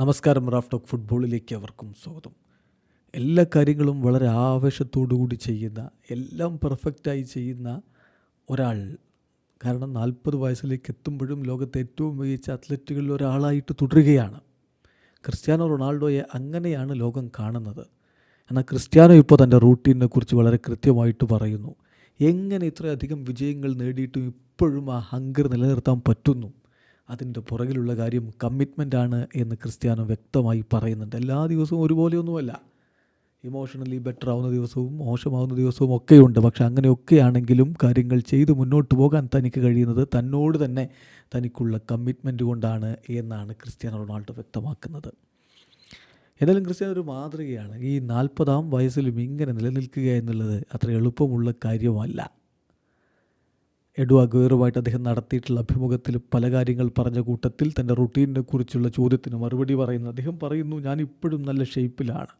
നമസ്കാരം Raf talk ഫുട്ബോളിലേക്ക് അവർക്കും സ്വാഗതം. എല്ലാ കാര്യങ്ങളും വളരെ ആവേശത്തോടു കൂടി ചെയ്യുന്ന എല്ലാം പെർഫെക്റ്റായി ചെയ്യുന്ന ഒരാൾ. കാരണം നാൽപ്പത് വയസ്സിലേക്ക് എത്തുമ്പോഴും ലോകത്തെ ഏറ്റവും മികച്ച അത്ലറ്റുകളിൽ ഒരാളായിട്ട് തുടരുകയാണ്. ക്രിസ്ത്യാനോ റൊണാൾഡോയെ അങ്ങനെയാണ് ലോകം കാണുന്നത്. എന്നാൽ ക്രിസ്ത്യാനോ ഇപ്പോൾ തന്റെ റൂട്ടീനെ കുറിച്ച് വളരെ കൃത്യമായിട്ട് പറയുന്നു. എങ്ങനെ ഇത്രയധികം വിജയങ്ങൾ നേടിയിട്ടും ഇപ്പോഴും ആ ഹങ്കർ നിലനിർത്താൻ പറ്റുന്നു? അതിന്റെ പുറകിലുള്ള കാര്യം കമ്മിറ്റ്മെന്റ് ആണ് എന്ന് ക്രിസ്ത്യാനോ വ്യക്തമായി പറയുന്നുണ്ട്. എല്ലാ ദിവസവും ഒരുപോലെയൊന്നുമല്ല. ഇമോഷണലി ബെറ്റർ ആവുന്ന ദിവസവും മോശമാവുന്ന ദിവസവും ഒക്കെയുണ്ട്. പക്ഷെ അങ്ങനെയൊക്കെയാണെങ്കിലും കാര്യങ്ങൾ ചെയ്ത് മുന്നോട്ട് പോകാൻ തനിക്ക് കഴിയുന്നത് തന്നോട് തന്നെ തനിക്കുള്ള കമ്മിറ്റ്മെന്റ് കൊണ്ടാണ് എന്നാണ് ക്രിസ്ത്യാനോ റൊണാൾഡോ വ്യക്തമാക്കുന്നത്. ഏതായാലും ക്രിസ്ത്യാനോ ഒരു മാതൃകയാണ്. ഈ നാൽപ്പതാം വയസ്സിലും ഇങ്ങനെ നിലനിൽക്കുക എന്നുള്ളത് അത്ര എളുപ്പമുള്ള കാര്യമല്ല. എഡു അഗുവേറുമായിട്ട് അദ്ദേഹം നടത്തിയിട്ടുള്ള അഭിമുഖത്തിൽ പല കാര്യങ്ങൾ പറഞ്ഞ കൂട്ടത്തിൽ തന്റെ റുട്ടീനെ കുറിച്ചുള്ള ചോദ്യത്തിന് മറുപടി പറയുന്നു. അദ്ദേഹം പറയുന്നു ഞാൻ ഇപ്പോഴും നല്ല ഷേപ്പിലാണ്.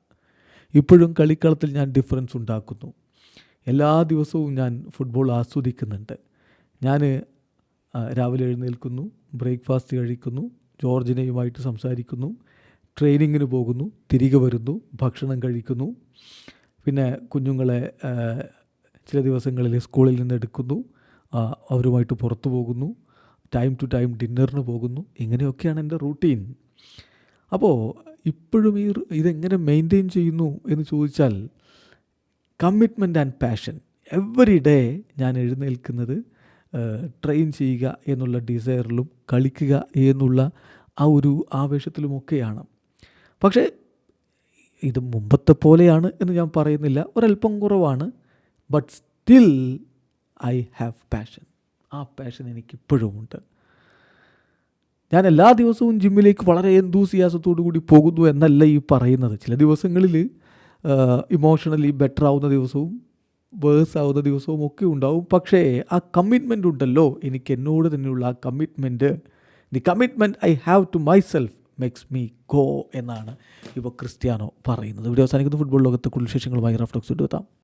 ഇപ്പോഴും കളിക്കളത്തിൽ ഞാൻ ഡിഫറൻസ് ഉണ്ടാക്കുന്നു. എല്ലാ ദിവസവും ഞാൻ ഫുട്ബോൾ ആസ്വദിക്കുന്നുണ്ട്. ഞാൻ രാവിലെ എഴുന്നേൽക്കുന്നു ബ്രേക്ക്ഫാസ്റ്റ് കഴിക്കുന്നു ജോർജിനയുമായിട്ട് സംസാരിക്കുന്നു ട്രെയിനിങ്ങിന് പോകുന്നു തിരികെ വരുന്നു ഭക്ഷണം കഴിക്കുന്നു. പിന്നെ കുഞ്ഞുങ്ങളെ ചില ദിവസങ്ങളിൽ സ്കൂളിൽ നിന്ന് എടുക്കുന്നു. അവരുമായിട്ട് പുറത്തു പോകുന്നു. ടൈം ടു ടൈം ഡിന്നറിന് പോകുന്നു. ഇങ്ങനെയൊക്കെയാണ് എന്റെ റൂട്ടീൻ അപ്പോൾ ഇപ്പോഴും ഈ ഇതെങ്ങനെ മെയിന്റെയിൻ ചെയ്യുന്നു എന്ന് ചോദിച്ചാൽ commitment and passion every day ഞാൻ എഴുന്നേൽക്കുന്നത് ട്രെയിൻ ചെയ്യുക എന്നുള്ള ഡിസയറിലും കളിക്കുക എന്നുള്ള ആ ഒരു ആവേശത്തിലുമൊക്കെയാണ്. പക്ഷേ ഇത് മുമ്പത്തെ പോലെയാണ് എന്ന് ഞാൻ പറയുന്നില്ല. ഒരല്പം കുറവാണ്. But still I have passion. ആ പാഷൻ എനിക്കിപ്പോഴും ഉണ്ട്. ഞാൻ എല്ലാ ദിവസവും ജിമ്മിലേക്ക് വളരെ എന്തൂസിയാസത്തോടു കൂടി പോകുന്നു എന്നല്ല ഈ പറയുന്നത്. ചില ദിവസങ്ങളിൽ ഇമോഷണലി ബെറ്റർ ആവുന്ന ദിവസവും വേഴ്സ് ആവുന്ന ദിവസവും ഒക്കെ ഉണ്ടാവും. പക്ഷേ ആ കമ്മിറ്റ്മെന്റ് ഉണ്ടല്ലോ. എനിക്ക് എന്നോട് തന്നെയുള്ള ആ commitment the commitment I have to myself makes me go എന്നാണ് ഇപ്പോൾ ക്രിസ്ത്യാനോ പറയുന്നത്. ഇവിടെ അവസാനിക്കുന്ന. ഫുട്ബോൾ ലോകത്തെ കുടുംബ വിശേഷങ്ങളുമായി റഫ്ലക്സ് എടുത്താം